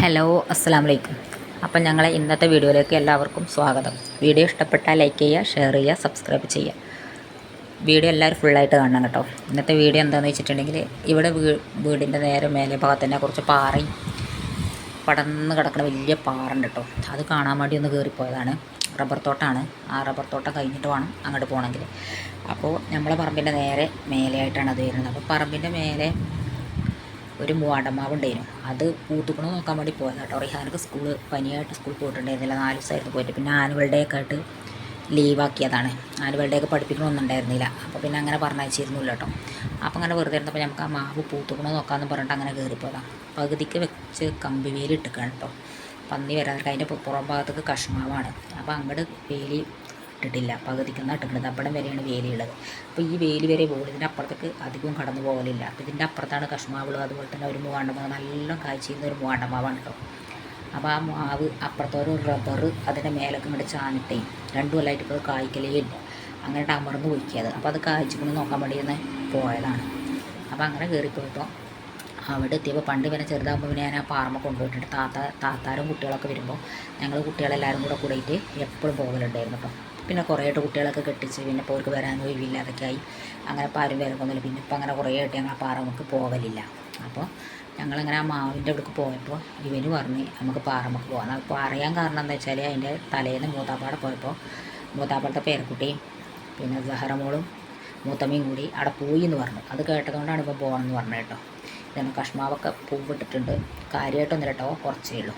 Hello അസ്സാം വലൈക്കും അപ്പം ഞങ്ങളെ ഇന്നത്തെ വീഡിയോയിലേക്ക് എല്ലാവർക്കും സ്വാഗതം. വീഡിയോ ഇഷ്ടപ്പെട്ടാൽ ലൈക്ക് ചെയ്യുക ഷെയർ ചെയ്യുക സബ്സ്ക്രൈബ് ചെയ്യുക. വീഡിയോ എല്ലാവരും ഫുള്ളായിട്ട് കാണണം കേട്ടോ. ഇന്നത്തെ വീഡിയോ എന്താണെന്ന് വെച്ചിട്ടുണ്ടെങ്കിൽ ഇവിടെ വീ വീടിന്റെ നേരെ മേലെ ഭാഗത്തന്നെ കുറച്ച് പാറയും പടന്ന് കിടക്കുന്ന വലിയ പാറുണ്ട് കേട്ടോ. അത് കാണാൻ വേണ്ടി ഒന്ന് കയറിപ്പോയതാണ്. റബ്ബർ തോട്ടമാണ് ആ റബ്ബർ തോട്ടം കഴിഞ്ഞിട്ട് വേണം അങ്ങോട്ട് പോകണമെങ്കിൽ. അപ്പോൾ നമ്മളെ പറമ്പിന്റെ നേരെ മേലെയായിട്ടാണ് അത് വരുന്നത്. അപ്പോൾ പറമ്പിന്റെ മേലെ ഒരു മൂവാണ്ടമാവ് ഉണ്ടായിരുന്നു അത് പൂത്തുക്കണോ നോക്കാൻ വേണ്ടി പോയതാണ് കേട്ടോ റിഹാനക്ക് സ്കൂൾ പനിയായിട്ട് സ്കൂൾ പോയിട്ടുണ്ടായിരുന്നില്ല. നാല് ദിവസമായിരുന്നു പോയിട്ട്. പിന്നെ ആനുവൽ ഡേ ഒക്കെ ആയിട്ട് ലീവാക്കിയതാണ് ആനുവൽ ഡേ ഒക്കെ പഠിപ്പിക്കണമൊന്നും ഉണ്ടായിരുന്നില്ല അപ്പോൾ പിന്നെ അങ്ങനെ പറഞ്ഞയച്ചിരുന്നില്ല കേട്ടോ അപ്പോൾ അങ്ങനെ വെറുതെ ഇരുന്നപ്പോൾ നമുക്ക് ആ മാവ് പൂത്തുക്കണോ നോക്കാമെന്ന് പറഞ്ഞിട്ട് അങ്ങനെ കയറിപ്പോയതാണ് പകുതിക്ക് വെച്ച് കമ്പി വേലി ഇട്ടിക്കാണ് കേട്ടോ പന്നി വരാതെ. അതിന്റെ പുറം ഭാഗത്തേക്ക് കഷ്മാവാണ് അപ്പോൾ അങ്ങോട്ട് വേലി ഇട്ടിട്ടില്ല. പകുതിക്ക് നട്ടിട്ടുണ്ട് അപ്പടം വരെയാണ് വേലിയുള്ളത്. അപ്പോൾ ഈ വേലി വരെ പോകും ഇതിന്റെ അപ്പുറത്തേക്ക് അധികവും കടന്നു പോകലില്ല. അപ്പോൾ ഇതിന്റെ അപ്പുറത്താണ് കഷ്മാവുള്ളത് അതുപോലെ തന്നെ ഒരു മൂവാണ്ടമാവ് നല്ല കാഴ്ചയുന്ന ഒരു മൂവാണ്ടമാവാണ് കേട്ടോ. അപ്പോൾ ആ മാവ് അപ്പുറത്തൊരു റബ്ബർ അതിന്റെ മേലൊക്കെ ഇങ്ങോട്ട് ചാനിട്ടേ രണ്ടു കൊല്ലമായിട്ട് ഇപ്പോൾ കായ്ക്കലേ ഇല്ല. അങ്ങനെ അമർന്ന് പൊയ്ക്കിയത് അപ്പോൾ അത് കായ്ച്ചിക്കൊണ്ട് നോക്കാൻ വേണ്ടി ഒന്ന് പോയതാണ്. അപ്പോൾ അങ്ങനെ കയറിപ്പോയപ്പോൾ അവിടെ എത്തിയപ്പോൾ പണ്ട് പിന്നെ ചെറുതാകുമ്പോൾ പിന്നെ ഞാൻ ആ പാറമ്മ കൊണ്ടുപോയിട്ടുണ്ട്. താത്ത താത്താരും കുട്ടികളൊക്കെ വരുമ്പോൾ ഞങ്ങൾ കുട്ടികളെല്ലാവരും കൂടെ കൂടിയിട്ട് എപ്പോഴും പോകലുണ്ടായിരുന്നു കേട്ടോ. പിന്നെ കുറേ ആയിട്ട് കുട്ടികളൊക്കെ കെട്ടിച്ച് പിന്നെ ഇപ്പോൾ അവർക്ക് വരാൻ ഒഴിവില്ല അതൊക്കെ ആയി അങ്ങനെ ഇപ്പോൾ ആരും വരക്കൊന്നുമില്ല പിന്നെ ഇപ്പം അങ്ങനെ കുറേ ആയിട്ട് ഞങ്ങൾ ആ പാറമ്മക്ക് പോകലില്ല. അപ്പോൾ ഞങ്ങളങ്ങനെ ആ മാവിന്റെ അവിടേക്ക് പോയപ്പോൾ ഇവന് പറഞ്ഞ് നമുക്ക് പാറമ്മക്ക് പോകാം. അപ്പോൾ അറിയാൻ കാരണം എന്താ വെച്ചാൽ അതിന്റെ തലേന്ന് മൂത്താപ്പാടെ പോയപ്പോൾ മൂത്താപ്പാടത്തെ പേരക്കുട്ടിയും പിന്നെ സഹറമോളും മൂത്തമ്മയും കൂടി അവിടെ പോയി എന്ന് പറഞ്ഞു. അത് കേട്ടതുകൊണ്ടാണ് ഇപ്പോൾ പോകണമെന്ന് പറഞ്ഞത് കേട്ടോ. ഇതാണ് കഷ്മാവൊക്കെ പൂവിട്ടിട്ടുണ്ട്. കാര്യമായിട്ടൊന്നും കേട്ടോ. കുറച്ചേ ഉള്ളൂ.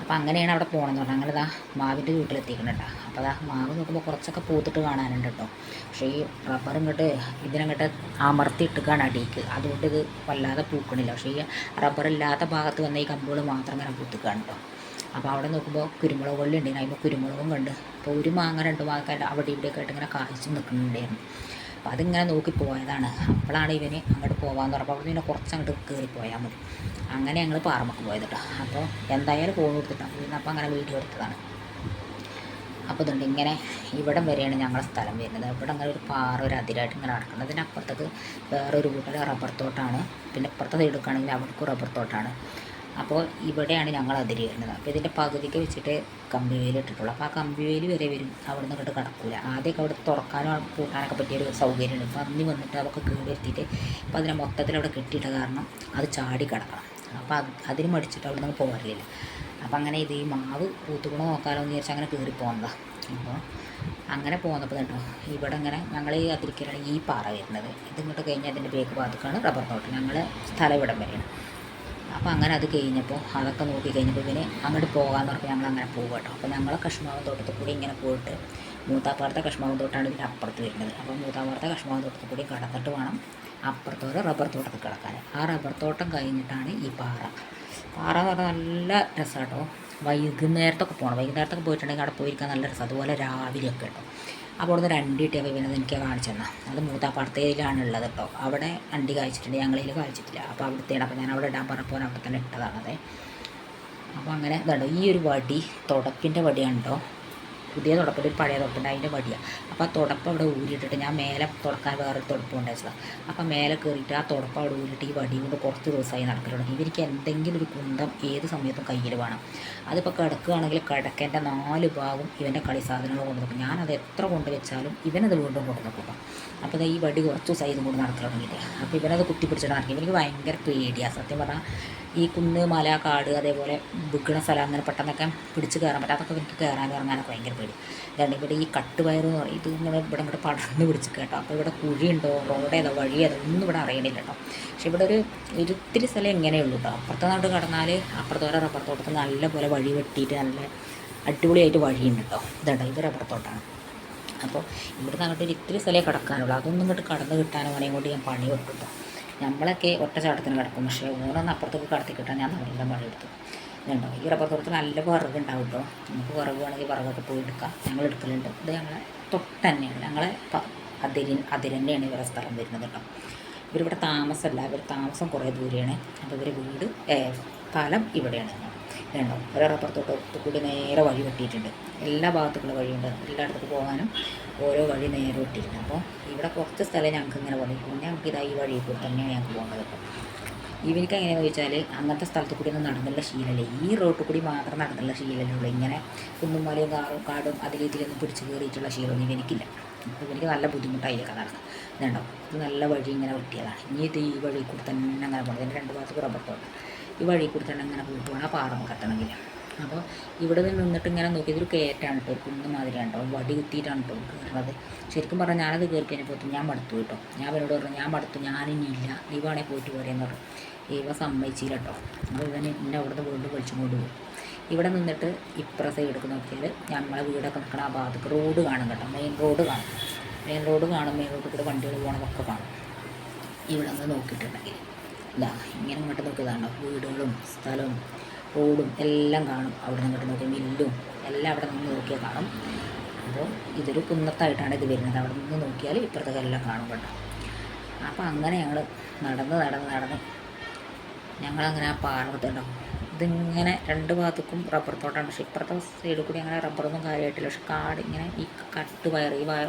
അപ്പോൾ അങ്ങനെയാണ് അവിടെ പോകണമെന്ന് പറഞ്ഞാൽ അങ്ങനെ ഇതാ മാവിന്റെ വീട്ടിലെത്തിക്കുന്നുണ്ട് അപ്പോൾ അതാ മാവ് നോക്കുമ്പോൾ കുറച്ചൊക്കെ പൂത്തിട്ട് കാണാനുണ്ട് കേട്ടോ. പക്ഷേ ഈ റബ്ബർ ഇങ്ങോട്ട് ഇതിനങ്ങോട്ട് അമർത്തി ഇട്ടുകയാണ് അതുകൊണ്ട് ഇത് വല്ലാതെ പൂക്കണില്ല. പക്ഷേ ഈ റബ്ബർ ഇല്ലാത്ത ഭാഗത്ത് വന്ന ഈ കമ്പുകൾ മാത്രം ഇങ്ങനെ പൂത്തിക്കാണ് കേട്ടോ. അപ്പോൾ അവിടെ നോക്കുമ്പോൾ കുരുമുളക് വള്ളി ഉണ്ടായിരുന്നു അതിപ്പോൾ കുരുമുളകും കണ്ട്. അപ്പോൾ ഒരു മാങ്ങ രണ്ട് മാങ്ങ അവിടെ ഇവിടെയൊക്കെ ആയിട്ട് ഇങ്ങനെ കായ്ച്ചു നിൽക്കുന്നുണ്ടായിരുന്നു. അപ്പോൾ അതിങ്ങനെ നോക്കി പോയതാണ്. അപ്പോഴാണ് ഇവന് അങ്ങോട്ട് പോകാമെന്ന് പറഞ്ഞപ്പോൾ അവിടെ പിന്നെ കുറച്ച് അങ്ങോട്ട് കയറി പോയാൽ മതി. അങ്ങനെ ഞങ്ങൾ പാറമക്ക് പോയത് കേട്ടോ. അപ്പോൾ എന്തായാലും ഫോൺ കൊടുത്തിട്ടാണ് പിന്നെ അപ്പോൾ അങ്ങനെ വീഡിയോ എടുത്തതാണ്. അപ്പോൾ ഇതുണ്ട് ഇങ്ങനെ ഇവിടം വരെയാണ് ഞങ്ങളുടെ സ്ഥലം വരുന്നത്. ഇവിടെ അങ്ങനെ ഒരു പാറ ഒരു അതിരായിട്ട് ഇങ്ങനെ നടക്കുന്നത്. അതിനപ്പുറത്തേക്ക് വേറൊരു വീട്ടിൽ റബ്ബർ തോട്ടാണ്. പിന്നെ ഇപ്പുറത്തെ എടുക്കുകയാണെങ്കിൽ അവിടേക്കും റബ്ബർ തോട്ടാണ്. അപ്പോൾ ഇവിടെയാണ് ഞങ്ങൾ അതിരി വരുന്നത് അപ്പോൾ ഇതിന്റെ പകുതിക്ക് വെച്ചിട്ട് കമ്പി വേലി ഇട്ടിട്ടുള്ളൂ. അപ്പോൾ ആ കമ്പി വേലി വരെ വരും. അവിടെ നിന്ന് ഇങ്ങോട്ട് കിടക്കില്ല ആദ്യമൊക്കെ അവിടെ തുറക്കാനോ പൂട്ടാനൊക്കെ പറ്റിയൊരു സൗകര്യമുണ്ട്. ഇപ്പോൾ അന്ന് വന്നിട്ട് അതൊക്കെ കീഴിലെത്തിയിട്ട് ഇപ്പോൾ അതിനെ മൊത്തത്തിൽ അവിടെ കെട്ടിയിട്ട കാരണം അത് ചാടി കിടക്കണം. അപ്പോൾ അത് അതിന് മടിച്ചിട്ട് അവിടെ നിന്ന് പോകാറില്ല. അപ്പോൾ അങ്ങനെ ഇത് ഈ മാവ് പൂത്തുകൂടെ നോക്കാമല്ലോ എന്ന് വിചാരിച്ചാൽ അങ്ങനെ കയറി പോകുന്നതാണ് അപ്പോൾ അങ്ങനെ പോകുന്നപ്പോൾ കേട്ടോ ഇവിടെ ഇങ്ങനെ ഞങ്ങൾ ഈ അതിരിക്കലാണ് ഈ പാറ വരുന്നത്. ഇതിങ്ങോട്ട് കഴിഞ്ഞാൽ അതിന്റെ ബേക്ക് ഭാഗത്തേക്കാണ് റബ്ബർ തോട്ടം. ഞങ്ങൾ സ്ഥലം ഇവിടം വരെയാണ്. അപ്പോൾ അങ്ങനെ അത് കഴിഞ്ഞപ്പോൾ അതൊക്കെ നോക്കി കഴിഞ്ഞപ്പോൾ പിന്നെ അങ്ങോട്ട് പോകാമെന്ന് പറഞ്ഞപ്പോൾ ഞങ്ങൾ അങ്ങനെ പോകും കേട്ടോ അപ്പോൾ ഞങ്ങളെ കഷ്മാവ് തോട്ടത്തിൽ കൂടി ഇങ്ങനെ പോയിട്ട് മൂത്താപ്പാറത്തെ കഷ്മാവ് തോട്ടാണ് ഇതിന്റെ അപ്പുറത്ത് വരുന്നത്. അപ്പോൾ മൂത്താപ്പാറത്തെ കഷ്മാവ് തോട്ടത്തിൽ കൂടി കടന്നിട്ട് വേണം അപ്പുറത്തോടെ റബ്ബർ തോട്ടത്തിൽ കിടക്കാൻ. ആ റബ്ബർ തോട്ടം കഴിഞ്ഞിട്ടാണ് ഈ പാറ. പാറ എന്ന് പറഞ്ഞാൽ നല്ല രസമാട്ടോ വൈകുന്നേരത്തൊക്കെ പോകണം വൈകുന്നേരത്തൊക്കെ പോയിട്ടുണ്ടെങ്കിൽ അവിടെ പോയിരിക്കാൻ നല്ല രസം. അതുപോലെ രാവിലെയൊക്കെ കേട്ടോ അപ്പോൾ അവിടുന്ന് രണ്ട് കിട്ടിയ പിന്നെ എനിക്ക് കാണിച്ചു തന്നാൽ അത് മൂത്താപ്പാടത്തേലാണ് ഉള്ളത് കേട്ടോ അവിടെ അണ്ടി കായ്ച്ചിട്ടുണ്ട്. ഞങ്ങളിൽ കായ്ച്ചിട്ടില്ല. അപ്പോൾ അവിടുത്തെ അപ്പോൾ ഞാൻ അവിടെ ഇടാൻ പറഞ്ഞപ്പോൾ അവിടെ തന്നെ ഇട്ടതാണത്. അപ്പോൾ അങ്ങനെ ഇതാണ്ടോ ഈ ഒരു വടി തുടപ്പിന്റെ വടിയാണ് കേട്ടോ പുതിയ തുടപ്പിൽ ഒരു പഴയ തുടപ്പുണ്ട് അതിന്റെ വടിയാണ് അപ്പോൾ ആ തുടപ്പ് അവിടെ ഊരിയിട്ടിട്ട് ഞാൻ മേലെ തുടക്കാൻ വേറെ തുടപ്പ് ഉണ്ടായിച്ചതാണ് അപ്പോൾ മേലെ കയറിയിട്ട് ആ തുടപ്പ് അവിടെ ഊരിയിട്ട് ഈ വടി കൊണ്ട് കുറച്ച് ദിവസമായി നടക്കലുണ്ട് ഇവർക്ക് എന്തെങ്കിലും ഒരു കുന്തം ഏത് സമയത്തും കയ്യിൽ വേണം. അതിപ്പോൾ കിടക്കുകയാണെങ്കിൽ കിടക്കേന്റെ നാല് ഭാഗം ഇവന്റെ കളി സാധനങ്ങൾ കൊണ്ടു നിൽക്കും ഞാനത് എത്ര കൊണ്ട് വെച്ചാലും ഇവനത് വീണ്ടും കൊണ്ടു നിൽക്കും അപ്പോൾ ഈ വടി കുറച്ച് ദിവസമായി ഇതും കൊണ്ട് നടക്കാൻ തുടങ്ങിയിട്ട്. അപ്പോൾ ഇവനത് കുത്തി പിടിച്ചിട്ട് നടക്കും. ഇവനിക്ക് ഭയങ്കര പേടിയാണ് സത്യം പറഞ്ഞാൽ ഈ കുന്ന് മല കാട് അതേപോലെ വിൽക്കണ സ്ഥലം അങ്ങനെ പെട്ടെന്നൊക്കെ പിടിച്ച് കയറാൻ പറ്റും. അതൊക്കെ എനിക്ക് കയറാൻ ഇറങ്ങാനൊക്കെ ഭയങ്കര പേടി. രണ്ട് ഇവിടെ ഈ കട്ടുപയർ എന്ന് പറയും. ഇത് ഇങ്ങനെ ഇവിടെ ഇങ്ങോട്ട് പടർന്ന് പിടിച്ച് കേട്ടോ. അപ്പോൾ ഇവിടെ കുഴിയുണ്ടോ? റോഡ് ഏതോ? വഴി ഏതോ? ഒന്നും ഇവിടെ അറിയണില്ല കേട്ടോ. പക്ഷെ ഇവിടെ ഒരു ഒരിത്തിരി സ്ഥലം എങ്ങനെയുള്ളൂ കേട്ടോ. അപ്പുറത്തെ നാട്ട് കടന്നാൽ അപ്പുറത്തോടെ റബ്ബർ തോട്ടത്തിൽ നല്ല പോലെ വഴി വെട്ടിയിട്ട് നല്ല അടിപൊളിയായിട്ട് വഴിയുണ്ട് കേട്ടോ. ഇതുണ്ടോ ഇത് റബ്ബർ തോട്ടമാണ് അപ്പോൾ ഇവിടുന്ന് അങ്ങോട്ട് ഒരു ഇത്തിരി സ്ഥലമേ കിടക്കാനുള്ളൂ. അതൊന്നും ഇങ്ങോട്ട് കടന്ന് കിട്ടാനോ അങ്ങനെ കൊണ്ട് ഞാൻ പണി കൊടുത്തു നമ്മളൊക്കെ ഒറ്റ ചാട്ടത്തിന് കിടക്കും പക്ഷേ ഓരോന്ന് അപ്പുറത്തേക്ക് കടത്തി കിട്ടാൻ ഞാൻ നല്ല മഴ എടുത്തു. ഇതുണ്ടോ? ഈ റബ്ബർ നല്ല വിറക് ഉണ്ടാവും കേട്ടോ നമുക്ക് വിറക് വേണമെങ്കിൽ വിറകൊക്കെ പോയി എടുക്കാം. ഞങ്ങൾ എടുക്കലുണ്ട്. ഇത് ഞങ്ങളെ തൊട്ട് തന്നെയാണ്. ഞങ്ങളെ അതിരി അതിരന്നെയാണ് ഇവരുടെ സ്ഥലം വരുന്നത് കേട്ടോ ഇവരിവിടെ താമസമല്ല ഇവർ താമസം കുറേ ദൂരെയാണ്. അപ്പോൾ ഇവർ വീട് സ്ഥലം ഇവിടെയാണ്. ഇതുണ്ടോ? ഒരു റബ്ബർ കൂടി നേരെ വഴി വെട്ടിയിട്ടുണ്ട്. എല്ലാ ഭാഗത്തുള്ള വഴിയുണ്ട്. എല്ലായിടത്തേക്ക് പോകാനും ഓരോ വഴി നേരെ വെട്ടിയിട്ടുണ്ട്. അപ്പോൾ ഇവിടെ കുറച്ച് സ്ഥലം ഞങ്ങൾക്ക് ഇങ്ങനെ പോകുന്നത് പിന്നെ ഞങ്ങൾക്ക് ഇതാ ഈ വഴി കൂടി തന്നെയാണ് ഞങ്ങൾക്ക് പോകേണ്ടത് കേട്ടോ ഇവനിക്ക് എങ്ങനെയാണെന്ന് ചോദിച്ചാൽ അങ്ങനത്തെ സ്ഥലത്ത് കൂടി ഒന്നും നടന്നുള്ള ശീലമല്ലേ. ഈ റോട്ടിൽ കൂടി മാത്രം നടന്നുള്ള ശീലമല്ലേ ഉള്ളൂ. ഇങ്ങനെ കുന്നും മലയും കാറും കാടും അതിൽ ഇതിലൊന്നും പിടിച്ച് കയറിയിട്ടുള്ള ശീലമൊന്നും ഇവനിക്കില്ല. അപ്പോൾ ഇവനിക്ക് നല്ല ബുദ്ധിമുട്ടായിരിക്കും നടക്കുക ഇതുണ്ടോ? ഇത് നല്ല വഴി ഇങ്ങനെ വെട്ടിയതാണ് ഇനി ഇത് ഈ വഴി കൂടി തന്നെ അങ്ങനെ പോകണം ഇതിന്റെ രണ്ട് ഭാഗത്ത് റബ്ബത്തോണ്ട് ഈ വഴി കൂടി തന്നെ അങ്ങനെ പോയിട്ട് വേണം ആ പാറ കത്തണമെങ്കിൽ അപ്പോൾ ഇവിടെ നിന്ന് നിന്നിട്ട് ഇങ്ങനെ നോക്കി ഇതൊരു കയറ്റാണ് കേട്ടോ ഒരു കുന്ന് മാതിരിയാണ് കേട്ടോ വടി കുത്തിയിട്ടാണ് കേട്ടോ കയറുന്നത്. ശരിക്കും പറഞ്ഞാൽ ഞാനത് കയറി കഴിഞ്ഞപ്പോൾ ഞാൻ മടുത്തു കേട്ടോ. ഞാൻ അവനോട് പറഞ്ഞു ഞാൻ മടുത്തു ഞാനിനിയില്ല നീ വേണേ പോയിട്ട് പോരെയെന്ന് പറഞ്ഞു. ഇവ സമ്മതിച്ചില്ല കേട്ടോ. അപ്പോൾ ഇവന് എന്നെ അവിടുന്ന് വീണ്ടും വിളിച്ചും കൊണ്ട് ഇവിടെ നിന്നിട്ട് ഇപ്പുറ സൈഡൊക്കെ നോക്കിയാൽ നമ്മളെ വീടൊക്കെ നിൽക്കണ ആ ഭാഗത്തേക്ക് റോഡ് കാണും കേട്ടോ മെയിൻ റോഡ് കാണും. മെയിൻ റോഡ് കാണും മെയിൻ റോഡിൽ കൂടെ വണ്ടികൾ പോകണമൊക്കെ കാണും. ഇവിടെ നിന്ന് നോക്കിയിട്ടുണ്ടെങ്കിൽ ഇതാ ഇങ്ങനെ ഇങ്ങോട്ട് നോക്കിയതാണോ? വീടുകളും സ്ഥലവും റോഡും എല്ലാം കാണും. അവിടെ നിന്ന് നോക്കി മില്ലും എല്ലാം അവിടെ നിന്ന് നോക്കിയാൽ കാണും. അപ്പോൾ ഇതൊരു കുന്നത്തായിട്ടാണ് ഇത് വരുന്നത്. അവിടെ നിന്ന് നോക്കിയാൽ ഇപ്പുറത്തൊക്കെ എല്ലാം കാണും കേട്ടോ. അപ്പോൾ അങ്ങനെ ഞങ്ങൾ നടന്ന് നടന്ന് നടന്ന് ഞങ്ങളങ്ങനെ ആ പാറത്തുണ്ടോ ഇതിങ്ങനെ രണ്ട് ഭാഗത്തേക്കും റബ്ബർ തോട്ടമാണ് പക്ഷേ ഇപ്പുറത്തെ സൈഡിൽ കൂടി അങ്ങനെ റബ്ബറൊന്നും കാര്യമായിട്ടില്ല. പക്ഷെ കാട് ഇങ്ങനെ ഈ കട്ട് വയർ ഈ വയ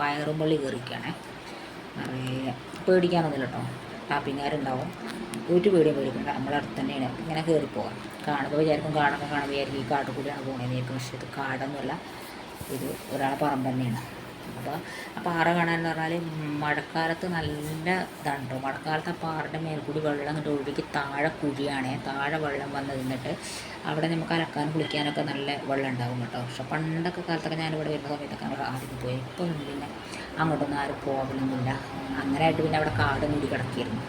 വയറും പള്ളി കയറിക്കുകയാണ് നിറയെ പേടിക്കാനൊന്നുമില്ല കേട്ടോ. ടാപ്പിങ്ങാരുണ്ടാവും ഒരു പേടിയും പേടിക്കണ്ട നമ്മളെ അടുത്ത് തന്നെയാണ്. ഇങ്ങനെ കയറി പോകാം കാണുമ്പോൾ വിചാരിക്കും കാടൊക്കെ കാണുമ്പോൾ വിചാരിക്കും ഈ കാട്ടിൽ കൂടിയാണ് പോകുന്നത് വിചാരിക്കും. പക്ഷേ ഇത് കാടൊന്നുമല്ല. ഇത് ഒരാളെ പറമ്പ് തന്നെയാണ്. അപ്പോൾ ആ പാറ കാണാനെന്ന് പറഞ്ഞാൽ മഴക്കാലത്ത് നല്ല ഇതാണ് കേട്ടോ മഴക്കാലത്ത് ആ പാറയുടെ മേൽക്കൂടി കൂടി വെള്ളം അങ്ങോട്ട് ഒഴുകി താഴെ കുഴിയാണ്. താഴെ വെള്ളം വന്ന് നിന്നിട്ട് അവിടെ നമുക്ക് അലക്കാനും കുളിക്കാനൊക്കെ നല്ല വെള്ളം ഉണ്ടാവും കേട്ടോ. പക്ഷെ പണ്ടൊക്കെ കാലത്തൊക്കെ ഞാനിവിടെ വരുന്ന സമയത്തൊക്കെ നമ്മൾ ആദ്യം പോയി. ഇപ്പം പിന്നെ അങ്ങോട്ടൊന്നും ആരും പോകലൊന്നുമില്ല. അങ്ങനെ ആയിട്ട് പിന്നെ അവിടെ കാട് മൂടി കിടക്കിയിരുന്നു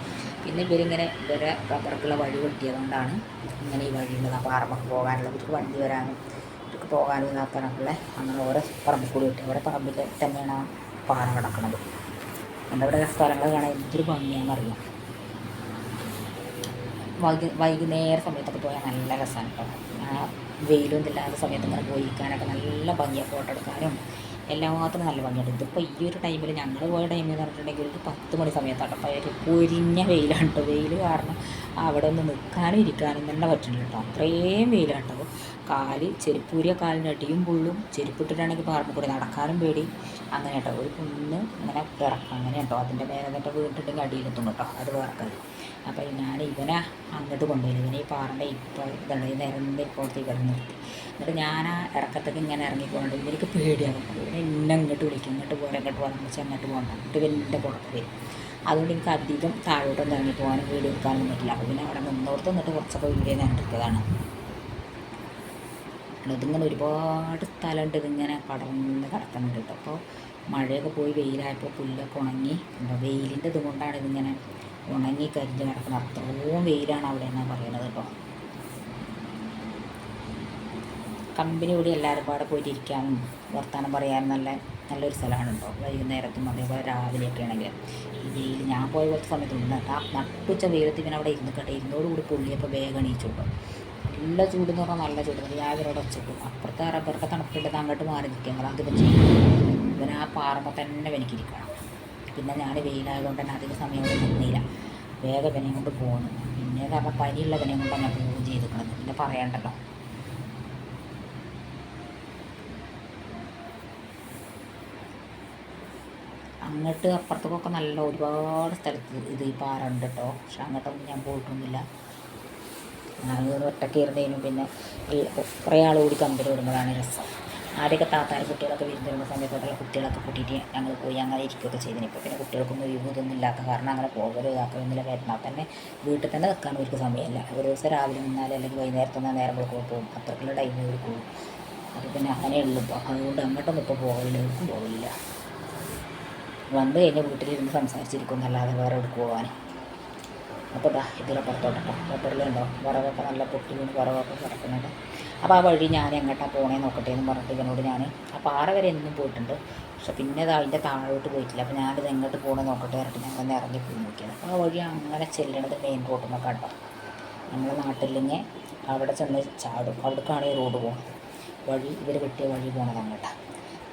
പിന്നെ ഇവരിങ്ങനെ ഇവരെ റബ്ബർക്കുള്ള വഴി വെട്ടിയതുകൊണ്ടാണ് ഇങ്ങനെ ഈ വഴിയുള്ളത്. ആ പാറമൊക്കെ പോകാനുള്ള ഇവർക്ക് വണ്ടി വരാനും പോകാനും ഇതാക്കാനൊക്കെ അങ്ങനെ ഓരോ പറമ്പിൽ കൂടി വെട്ടി ഓരോ പറമ്പിൽ തന്നെയാണ് ആ പാറ കിടക്കുന്നത്. എന്റെ ഇവിടെ സ്ഥലങ്ങൾ കാണാൻ എന്തൊരു ഭംഗിയാണെന്ന് അറിയാം? വൈകി വൈകുന്നേര സമയത്തൊക്കെ പോയാൽ നല്ല രസമാണ് കേട്ടോ. ആ വെയിലും ഇല്ലാത്ത സമയത്ത് ഇങ്ങനെ പോയിരിക്കാനൊക്കെ നല്ല ഭംഗിയാണ് ഫോട്ടോ എടുക്കാനും. എല്ലാത്തിനും നല്ല ഭംഗിയുണ്ട് ഇതിപ്പോൾ ഈ ഒരു ടൈമിൽ ഞങ്ങൾ പോയ ടൈമിൽ എന്ന് പറഞ്ഞിട്ടുണ്ടെങ്കിൽ ഒരു പത്ത് മണി സമയത്താണ് അപ്പോൾ ഒരു പൊരിഞ്ഞ വെയിലാണ് കേട്ടോ. വെയിൽ കാരണം അവിടെ ഒന്ന് നിൽക്കാനും ഇരിക്കാനും തന്നെ പറ്റുന്നില്ല കേട്ടോ. അത്രയും വെയിലാണ് കേട്ടോ. കാൽ ചെരുപ്പൂരിയ കാലിന്റെ അടിയും പുള്ളും. ചെരുപ്പിട്ടിട്ടാണെങ്കിൽ പറഞ്ഞു കൂടി നടക്കാനും പേടി. അങ്ങനെ കേട്ടോ ഒരു കുന്ന് ഇങ്ങനെ ഇറക്കാം അങ്ങനെ കേട്ടോ അതിന്റെ മേലെ എന്നിട്ട് വീണിട്ടുണ്ടെങ്കിൽ അടിയിലെത്തും കേട്ടോ അത് വേർക്കത് അപ്പോൾ ഞാൻ ഇവനെ അങ്ങോട്ട് കൊണ്ടുപോയി. ഇവനെ ഈ പാറന്റെ ഇപ്പോൾ ഇതാണ് ഈ നിരന്ന് ഇപ്പോഴത്തെ ഇവിടെ നിർത്തി. എന്നിട്ട് ഞാൻ ആ ഇറക്കത്തൊക്കെ ഇങ്ങനെ ഇറങ്ങിക്കൊണ്ട് ഇവർക്ക് പേടിയാകും ഇവനെ എന്നെ ഇങ്ങോട്ട് വിളിക്കും. ഇങ്ങോട്ട് പോരാ ഇങ്ങോട്ട് പോകാൻ വെച്ചാൽ അങ്ങോട്ട് പോകണ്ട എന്നിട്ട് ഇവന്റെ പുറത്ത് വരും. അതുകൊണ്ട് എനിക്ക് അധികം താഴോട്ടൊന്നും ഇറങ്ങി പോകാനും വീഡിയോ എടുക്കാനും പറ്റില്ല. അപ്പോൾ പിന്നെ അവിടെ നിന്നോർത്ത് നിന്നിട്ട് കുറച്ചൊക്കെ വീഡിയോ ഞാൻ എടുത്തതാണ്. ഇതിങ്ങനെ ഒരുപാട് സ്ഥലമുണ്ട് ഇതിങ്ങനെ പടർന്ന് കിടക്കുന്നുണ്ട് കേട്ടോ അപ്പോൾ മഴയൊക്കെ പോയി വെയിലായപ്പോൾ പുല്ലൊക്കെ ഉണങ്ങി. വെയിലിന്റെ ഇതുകൊണ്ടാണ് ഇതിങ്ങനെ ഉണങ്ങി കരിഞ്ഞ് കിടക്കുന്നത്. അത്രയും വെയിലാണ് അവിടെ എന്നാണ് പറയുന്നത് കേട്ടോ കമ്പനി കൂടി എല്ലാവരും പാടെ പോയിട്ട് ഇരിക്കാനും വർത്തമാനം പറയാനും നല്ല നല്ലൊരു സ്ഥലമാണ് കേട്ടോ വൈകുന്നേരത്തും അതേപോലെ രാവിലെയൊക്കെ ആണെങ്കിൽ. ഈ വെയിൽ ഞാൻ പോയ പോലത്തെ സമയത്ത് ഉണ്ട് ആ നട്ടുച്ച വെയിലത്ത് ഇവൻ അവിടെ ഇരുന്ന് കേട്ടോ ഇരുന്നോടുകൂടി പുള്ളിയപ്പോൾ വേഗം എണീച്ചു കേട്ടോ നല്ല ചൂട് എന്ന് പറഞ്ഞാൽ നല്ല ചൂട്. ഇവരോട് ഒച്ചക്കും അപ്പുറത്തെ റബ്ബറൊക്കെ തണുപ്പിട്ട് അങ്ങോട്ട് മാറി നിൽക്കുക ഞങ്ങൾ ചെയ്യും ഇവൻ ആ പാറമ്പോൾ തന്നെ എനിക്കിരിക്കണം പിന്നെ ഞാൻ വെയിലായതുകൊണ്ട് തന്നെ അധിക സമയം നിന്നില്ല. വേഗം ഇവനെയും കൊണ്ട് പോകുന്നു പിന്നെ കാരണം പനിയുള്ള കൊണ്ട് ഞാൻ പോവുകയും ചെയ്തിരിക്കണത് പിന്നെ പറയണ്ടല്ലോ. അങ്ങോട്ട് അപ്പുറത്തേക്കൊക്കെ നല്ല ഒരുപാട് സ്ഥലത്ത് ഇത് ഈ പാറ ഉണ്ട് കേട്ടോ. പക്ഷെ അങ്ങോട്ടൊന്നും ഞാൻ പോയിട്ടൊന്നുമില്ല. ഞാൻ ഒറ്റയ്ക്ക് പിന്നെ കുറേ ആൾ കൂടി കമ്പനി വിടുമ്പോഴാണ് രസം. ആദ്യമൊക്കെ താത്താരി കുട്ടികളൊക്കെ വിരുന്നിരുന്ന സമയത്തോട്ടുള്ള കുട്ടികളൊക്കെ കൂട്ടിയിട്ട് ഞങ്ങൾ പോയി അങ്ങനെ ഇരിക്കുകയൊക്കെ ചെയ്തിന്. ഇപ്പോൾ പിന്നെ കുട്ടികൾക്കൊന്നും ഒഴിവൊന്നും ഇല്ലാത്ത കാരണം അങ്ങനെ പോകലോ ഇതാക്കലൊന്നുമില്ല വരുന്നാൽ തന്നെ വീട്ടിൽ തന്നെ നിൽക്കാൻ അവർക്ക് സമയമില്ല. ഒരു ദിവസം രാവിലെ നിന്നാൽ അല്ലെങ്കിൽ വൈകുന്നേരത്ത് നിന്നാൽ നേരം കൊടുക്കുമ്പോൾ പോകും. അത്രക്കുള്ള ടൈമിൽ അവർ പോകും. അപ്പോൾ പിന്നെ അങ്ങനെയുള്ളൂ. ഇപ്പോൾ അതുകൊണ്ട് അങ്ങോട്ടൊന്നും ഇപ്പോൾ പോകലില്ല എവിടേക്കും പോകില്ല വന്നു കഴിഞ്ഞാൽ വീട്ടിലിരുന്ന് സംസാരിച്ചിരിക്കും എന്നല്ലാതെ വേറെ എവിടെ പോകാൻ അപ്പോൾ ദാ ഇതിലെ പുറത്തോട്ടോ റബ്ബറിലുണ്ടോ വിറകൊക്കെ നല്ല പൊട്ടി വീണ് വിറകൊക്കെ കിടക്കുന്നുണ്ട്. അപ്പോൾ ആ വഴി ഞാൻ എങ്ങോട്ടാണ് പോണേ നോക്കട്ടെ എന്ന് പറഞ്ഞിട്ട് ഇവനോട് ഞാൻ ആ പാറ വരെ എന്നും പോയിട്ടുണ്ട്. പക്ഷെ പിന്നെ അത് അതിന്റെ താഴോട്ട് പോയിട്ടില്ല. അപ്പോൾ ഞാനിത് എങ്ങോട്ട് പോകണേ നോക്കട്ടെ പറഞ്ഞിട്ട് ഞങ്ങൾ ഒന്ന് ഇറങ്ങി പോയി നോക്കിയത്. അപ്പോൾ ആ വഴി അങ്ങനെ ചെല്ലണത് മെയിൻ റോഡിൽ കണ്ടോ? നമ്മളെ നാട്ടിലിങ്ങനെ അവിടെ ചെന്ന് ചാടും. അവിടേക്കാണ് ഈ റോഡ് പോകുന്നത് വഴി ഇവർ വെട്ടിയ വഴി പോകണത് അങ്ങോട്ടാണ്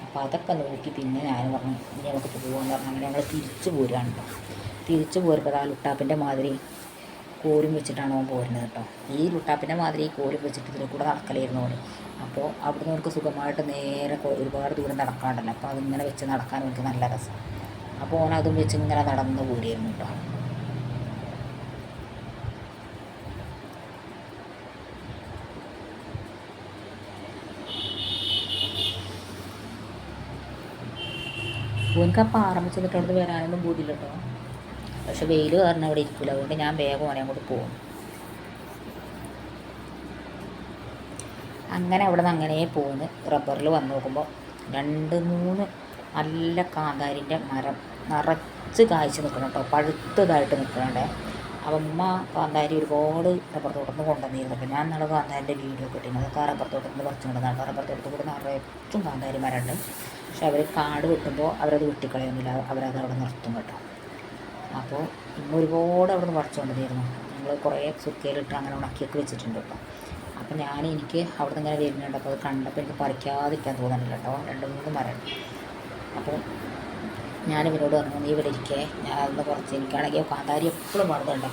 അപ്പോൾ അതൊക്കെ നോക്കി പിന്നെ ഞാൻ പറഞ്ഞു ഇനി നമുക്ക് പോകാമെന്ന് പറഞ്ഞു അങ്ങനെ ഞങ്ങൾ തിരിച്ചു പോരുകയാണ് തിരിച്ചു പോരുന്നത് ആ ലുട്ടാപ്പിന്റെ മാതിരി കോരും വെച്ചിട്ടാണ് അവൻ പോരുന്നത് കേട്ടോ. ഈ ലുട്ടാപ്പിന്റെ മാതിരി കോരും വെച്ചിട്ട് ഇതിൽ കൂടെ നടക്കലായിരുന്നു അവിടെ അപ്പോൾ അവിടുന്ന് അവർക്ക് സുഖമായിട്ട് നേരെ ഒരുപാട് ദൂരം നടക്കാണ്ടല്ലോ. അപ്പോൾ അതിങ്ങനെ വെച്ച് നടക്കാൻ എനിക്ക് നല്ല രസം. അപ്പോൾ ഓൻ അതും വെച്ച് ഇങ്ങനെ നടന്ന് പോരുമായിരുന്നു കേട്ടോ. ഓനിക്ക് അപ്പം പാറമ്പ് വരാനൊന്നും പോയില്ല കേട്ടോ. പക്ഷെ വെയിൽ കാരണം അവിടെ ഇരിക്കില്ല അതുകൊണ്ട് ഞാൻ വേഗം ഓനെ അങ്ങോട്ട് പോകും അങ്ങനെ അവിടെ നിന്ന് അങ്ങനെ പോകുന്നു റബ്ബറിൽ വന്ന് നോക്കുമ്പോൾ രണ്ട് മൂന്ന് നല്ല കാന്താരിന്റെ മരം നിറച്ച് കായ്ച്ച് നിൽക്കണം കേട്ടോ. പഴുത്തതായിട്ട് നിൽക്കണേ അപ്പം ഉമ്മ കാന്താരി ഒരുപാട് റബ്ബർ തോട്ടത്തിൽ കൊണ്ടുവന്നിരുന്നു. ഞാൻ നാളെ കാന്താരിന്റെ വീഡിയോ ഒക്കെ അതൊക്കെ റബ്ബർ തോട്ടത്തിൽ പറിച്ചു കൊണ്ടുവന്നാണ് റബ്ബർ തോട്ടത്തിൽ കൂടെ നിറച്ചും കാന്താരി മരമുണ്ട്. പക്ഷെ അവർ കാട് വെട്ടുമ്പോൾ അവരത് വെട്ടിക്കളയൊന്നുമില്ല അവരത് അവിടെ നിർത്തും കേട്ടോ. അപ്പോൾ ഇന്ന് ഒരുപാട് അവിടെ നിന്ന് പറിച്ചു കൊണ്ടുവന്നിരുന്നു ഞങ്ങൾ കുറേ സുക്കയിലിട്ട് അങ്ങനെ ഉണക്കിയൊക്കെ വെച്ചിട്ടുണ്ട് കേട്ടോ അപ്പോൾ ഞാൻ എനിക്ക് അവിടെ നിന്ന് ഇങ്ങനെ വരുന്നുണ്ട്. അപ്പോൾ അത് കണ്ടപ്പോൾ എനിക്ക് പറിക്കാതിരിക്കാൻ തോന്നുന്നില്ല കേട്ടോ. രണ്ട് മൂന്ന് മരം. അപ്പോൾ ഞാൻ ഇവരോട് പറഞ്ഞു നീ ഇവിടെ ഇരിക്കേ. ഞാൻ അന്ന് കുറച്ച് എനിക്കാണെങ്കിൽ കാന്താരി എപ്പോഴും പഴുതുണ്ടോ.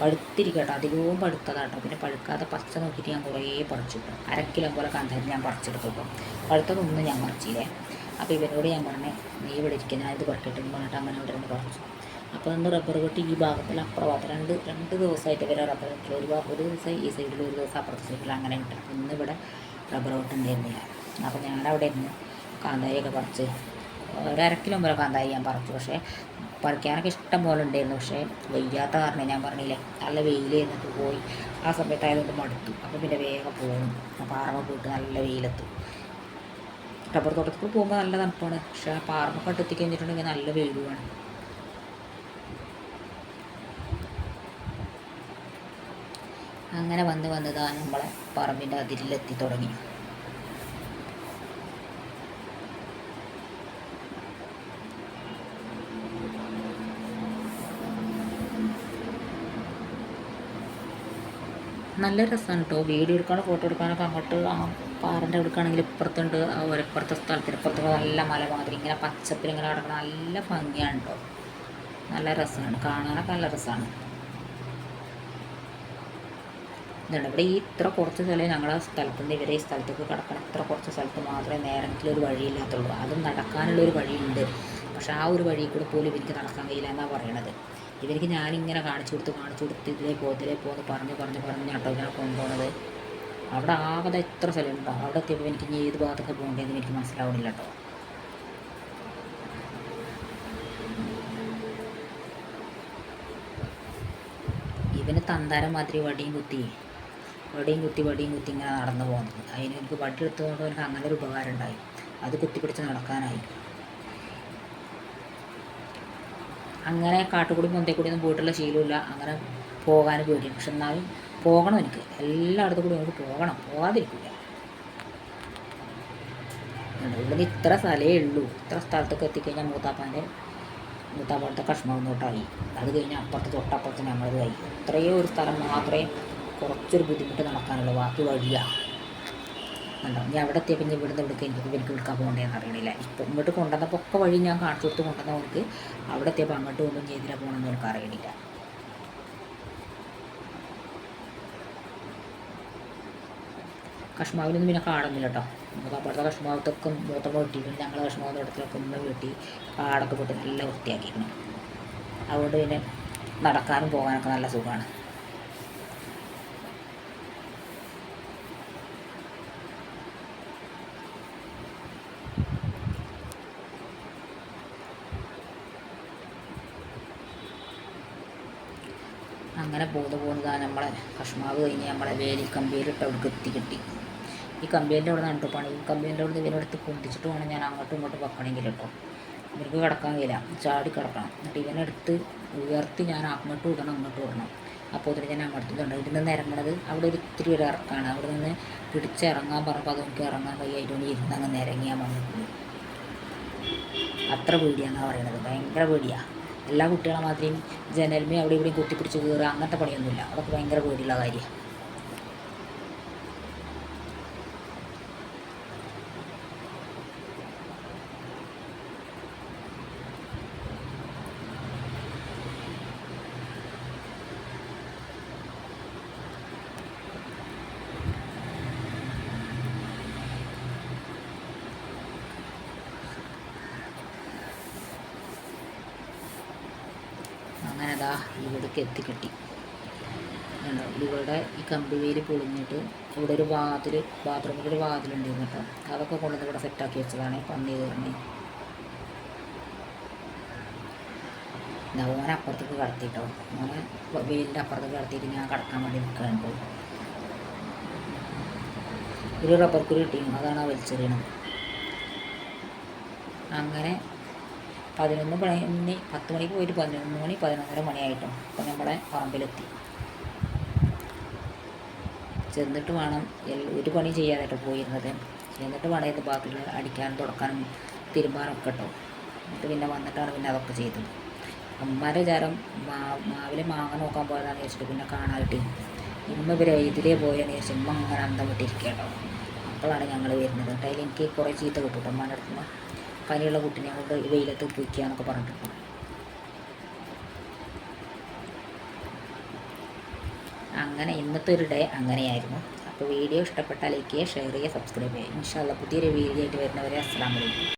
പഴുത്തിരിക്കട്ടോ. അധികവും പഴുത്തതാട്ടോ പിന്നെ പഴുക്കാതെ പച്ച നോക്കിയിട്ട് ഞാൻ കുറേ പറിച്ചിട്ടു അര കിലോ പോലെ കാന്താരി ഞാൻ പറിച്ചെടുത്തു കേട്ടോ പഴുത്തതൊന്നും ഞാൻ പറിച്ചില്ലേ അപ്പോൾ ഇവരോട് ഞാൻ പറഞ്ഞു നീ ഇവിടെ ഇരിക്കുക ഞാൻ ഇത് പറിക്കട്ടെ. എന്ന് പറഞ്ഞിട്ട് അങ്ങനെ ഇവിടെ നിന്ന് പറിച്ചു. അപ്പോൾ നമ്മൾ റബ്ബർ വെട്ടി ഈ ഭാഗത്തിൽ അപ്പുറം ഭാഗത്ത് രണ്ട് രണ്ട് ദിവസമായിട്ട് വരെ റബ്ബർ വെട്ടി ഒരു ഒരു ദിവസം ഈ സൈഡിൽ ഒരു ദിവസം അപ്പുറത്തെ സൈഡിൽ അങ്ങനെ കിട്ടും. ഇന്ന് ഇവിടെ റബ്ബർ വെട്ടുണ്ടായിരുന്നില്ല അപ്പോൾ ഞാനവിടെ ഇരുന്ന് കാന്താരിയൊക്കെ പറിച്ച് ഒരു അര കിലോ പോലെ കാന്താരി ഞാൻ പറിച്ചു. പക്ഷേ പറിക്കാനൊക്കെ ഇഷ്ടം പോലെ ഉണ്ടായിരുന്നു. പക്ഷേ വയ്യാത്ത കാരണം ഞാൻ പറഞ്ഞില്ലേ നല്ല വെയിൽ എന്നിട്ട് പോയി. ആ സമയത്തായതുകൊണ്ട് മടുത്തു. അപ്പോൾ പിന്നെ വേഗം പോകും പാറമ പോയിട്ട് നല്ല വെയിലെത്തും. റബ്ബർ തോട്ടത്തിൽ പോകുമ്പോൾ നല്ല തണുപ്പാണ്. പക്ഷേ ആ പാറമൊക്കെ കണ്ടെത്തി കഴിഞ്ഞിട്ടുണ്ടെങ്കിൽ നല്ല വെയിലുമാണ്. അങ്ങനെ വന്ന് വന്ന് താൻ നമ്മളെ പറമ്പിന്റെ അതിരിലെത്തി തുടങ്ങി. നല്ല രസമാണ് കേട്ടോ വീഡിയോ എടുക്കാനോ ഫോട്ടോ എടുക്കാനൊക്കെ അങ്ങോട്ട് ആ പാറന്റെ എടുക്കുകയാണെങ്കിൽ ഇപ്പുറത്തുണ്ട്. ആ ഒരപ്പുറത്തെ സ്ഥലത്തിന് ഇപ്പുറത്തൊക്കെ നല്ല മല മാതിരി ഇങ്ങനെ പച്ചപ്പിൽ ഇങ്ങനെ കിടക്കണം നല്ല ഭംഗിയാണ് കേട്ടോ നല്ല രസമാണ് കാണാനൊക്കെ നല്ല രസമാണ് ഇതുണ്ട്. ഇവിടെ ഈ ഇത്ര കുറച്ച് സ്ഥലം ഞങ്ങളുടെ സ്ഥലത്ത് നിന്ന് ഇവരെ ഈ സ്ഥലത്തേക്ക് കിടക്കണം ഇത്ര കുറച്ച് സ്ഥലത്ത് മാത്രമേ നേരത്തിലൊരു വഴിയില്ലാത്തുള്ളൂ അതും നടക്കാനുള്ളൊരു വഴിയുണ്ട്. പക്ഷെ ആ ഒരു വഴി കൂടെ പോലും ഇവർക്ക് നടക്കാൻ കഴിയില്ല എന്നാണ് പറയണത്. ഇവർക്ക് ഞാനിങ്ങനെ കാണിച്ചു കൊടുത്ത് കാണിച്ചു കൊടുത്ത് ഇതിലേ പോ പോന്ന് പറഞ്ഞ് പറഞ്ഞ് പറഞ്ഞ് കേട്ടോ ഇങ്ങനെ കൊണ്ടുപോകണത് അവിടെ ആകെ എത്ര സ്ഥലം ഉണ്ടോ? അവിടെ എത്തിയപ്പോൾ എനിക്ക് ഇനി ഏത് ഭാഗത്തൊക്കെ പോകേണ്ടതെന്ന് എനിക്ക് മനസ്സിലാവണില്ല കേട്ടോ. ഇവന് തന്താരം മാതിരി വടിയും കുത്തി. വടിയും കുത്തി വടിയും കുത്തി ഇങ്ങനെ നടന്നു പോകുന്നത്. അതിന് എനിക്ക് വടി എടുത്തുകൊണ്ട് എനിക്ക് അങ്ങനെ ഒരു ഉപകാരം ഉണ്ടായി അത് കുത്തിപ്പിടിച്ച് നടക്കാനായി. അങ്ങനെ കാട്ടുകൂടി പൊന്തേക്കൂടി ഒന്നും പോയിട്ടുള്ള ശീലമില്ല. അങ്ങനെ പോകാൻ പേടി പക്ഷെ എന്നാലും പോകണം എനിക്ക്. എല്ലായിടത്തും കൂടി നമുക്ക് പോകണം. പോകാതിരിക്കില്ല ഇവിടുന്ന് ഇത്ര സ്ഥലമേ ഉള്ളൂ. ഇത്ര സ്ഥലത്തൊക്കെ എത്തിക്കഴിഞ്ഞാൽ മൂത്താപ്പാന്റെ മൂത്താപ്പാടത്തെ കഷ്ണം തൊട്ടായി അത് കഴിഞ്ഞാൽ അപ്പുറത്ത് തൊട്ടപ്പുറത്ത് ഞങ്ങളത് കഴിക്കും ഇത്രയോ ഒരു സ്ഥലം മാത്രമേ കുറച്ചൊരു ബുദ്ധിമുട്ട് നടക്കാനുള്ളൂ ബാക്കി വഴിയാണ് കണ്ടോ? ഞാൻ അവിടെ എത്തിയപ്പോൾ ഇനി ഇവിടുന്ന് എടുക്കുക എനിക്ക് എനിക്ക് എടുക്കാൻ പോകേണ്ടതെന്ന് അറിയണില്ല. ഇപ്പം ഇങ്ങോട്ട് കൊണ്ടുവന്നപ്പോൾ ഒക്കെ വഴി ഞാൻ കാണിച്ചു കൊടുത്ത് കൊണ്ടുവന്നവർക്ക് അവിടെ എത്തിയപ്പോൾ അങ്ങോട്ട് പോകുമ്പോൾ ചെയ്തില്ല പോകണമെന്ന് എനിക്ക് അറിയണില്ല. കഷ്മാവിനൊന്നും പിന്നെ കാടൊന്നുമില്ല കേട്ടോ. നമുക്ക് അപ്പുറത്തെ കഷ്മാവത്തൊക്കെ മൂത്തമ്മ പിന്നെ ഞങ്ങൾ കഷ്മാവ് തോട്ടത്തിലൊക്കെ ഒന്ന് വെട്ടി കാടൊക്കെ പൊട്ടി നല്ല വൃത്തിയാക്കിയിരുന്നു അതുകൊണ്ട് പിന്നെ നടക്കാനും പോകാനൊക്കെ നല്ല സുഖമാണ് അങ്ങനെ പോന്ന് പോകുന്നതാണ് നമ്മളെ കഷ്മാവ് കഴിഞ്ഞ് നമ്മളെ വേലി കമ്പിയിലിട്ട് അവിടേക്ക് എത്തി കിട്ടി. ഈ കമ്പിയലിന്റെ അവിടെ നിന്ന് പണി. ഈ കമ്പിയലിന്റെ അവിടെ നിന്ന് ഇവനെടുത്ത് പൊന്തിച്ചിട്ട് വേണം ഞാൻ അങ്ങോട്ടും ഇങ്ങോട്ടും വെക്കണമെങ്കിൽ കേട്ടോ. ഇവർക്ക് കിടക്കാൻ കഴിയില്ല. ചാടി കിടക്കണം. എന്നിട്ട് ഇവനെടുത്ത് ഉയർത്തി ഞാൻ അങ്ങോട്ടും ഇടണം അങ്ങോട്ടും ഇടണം അപ്പോൾ ഇതിന് ഞാൻ അമർത്തുന്നുണ്ട് ഇതിൽ നിന്ന് ഇറങ്ങണത് അവിടെ ഒരു ഇത്തിരി ഒരു ഇറക്കാണ്. അവിടെ നിന്ന് പിടിച്ചിറങ്ങാൻ പറഞ്ഞപ്പോൾ അത് നമുക്ക് ഇറങ്ങാൻ കഴിയായിട്ട് ഇരുന്ന് അങ്ങ് ഇറങ്ങിയാൽ വന്നിട്ടുണ്ട് അത്ര പേടിയാണെന്നാണ് പറയണത് ഭയങ്കര പേടിയാണ് എല്ലാ കുട്ടികളെ മാതിരിയും ജനൽമേ അവിടെ ഇവിടെയും കുത്തിപ്പിടിച്ച് കയറുക അങ്ങനത്തെ പണിയൊന്നുമില്ല. അതൊക്കെ ഭയങ്കര പേടിയുള്ള കാര്യമാണ് അങ്ങനെ അതാ ഇവിടേക്ക് എത്തിക്കിട്ടി കണ്ടോ ഇവിടെ ഈ കമ്പി വേലി പൊളിഞ്ഞിട്ട് ഇവിടെ ഒരു വാതിൽ ബാത്റൂമിൽ ഒരു വാതിലുണ്ടായിരുന്നു കേട്ടോ. അതൊക്കെ കൊണ്ടുവന്ന് ഇവിടെ സെറ്റാക്കി വെച്ചതാണ്. പന്നി കയറണേ എന്താ ഓനെ അപ്പുറത്തേക്ക് കടത്തിട്ടോ. ഓനെ വെയിലിന്റെ അപ്പുറത്തേക്ക് കടത്തിയിട്ട് ഞാൻ കടക്കാൻ വേണ്ടി നിൽക്കുകയാണ് ഒരു റബ്ബർ കുരു കിട്ടിയിരുന്നു. അതാണ് ആ വലിച്ചെറിയണത്. അങ്ങനെ പതിനൊന്ന് മണി പത്ത് മണിക്ക് പോയിട്ട് പതിനൊന്ന് മണി പതിനൊന്നര മണിയായിട്ടും അപ്പോൾ നമ്മളെ പറമ്പിലെത്തി. ചെന്നിട്ട് വേണം ഒരു പണി ചെയ്യാനായിട്ട് പോയിരുന്നത്. ചെന്നിട്ട് വേണം ഇത് ബാക്കിയുള്ള അടിക്കാനും തുടക്കാനും തിരുമ്പാനൊക്കെ കേട്ടോ എന്നിട്ട് പിന്നെ വന്നിട്ടാണ് പിന്നെ അതൊക്കെ ചെയ്തത്. അമ്മമാരെ വിചാരം മാ മാവിലെ മാങ്ങ നോക്കാൻ പോയതാണെന്ന് വെച്ചിട്ട് പിന്നെ കാണാതിട്ട് ഇമ്മ ഇവരെ ഇതിലേ പോയെന്ന് വെച്ചാൽ ഇമ്മ അങ്ങനെ അന്തം വിട്ടിരിക്കുക കേട്ടോ അപ്പോഴാണ് ഞങ്ങൾ വരുന്നത്. കേട്ടോ അതിൽ എനിക്ക് കുറേ ചീത്ത കിട്ടും അമ്മാന്റെ അടുത്ത് പനിയുള്ള കുട്ടിനെ കൊണ്ട് വെയിലത്ത് പൊയ്ക്കുക എന്നൊക്കെ പറഞ്ഞിട്ട് അങ്ങനെ ഇന്നത്തെ ഒരു ഡേ അങ്ങനെയായിരുന്നു. അപ്പോൾ വീഡിയോ ഇഷ്ടപ്പെട്ടാൽ ലൈക്ക് ചെയ്യുക ഷെയർ ചെയ്യുക സബ്സ്ക്രൈബ് ചെയ്യുക. ഇൻഷാല്ല പുതിയൊരു വീഡിയോ ആയിട്ട് വരുന്നവരെ അസ്സാം വലൈക്കും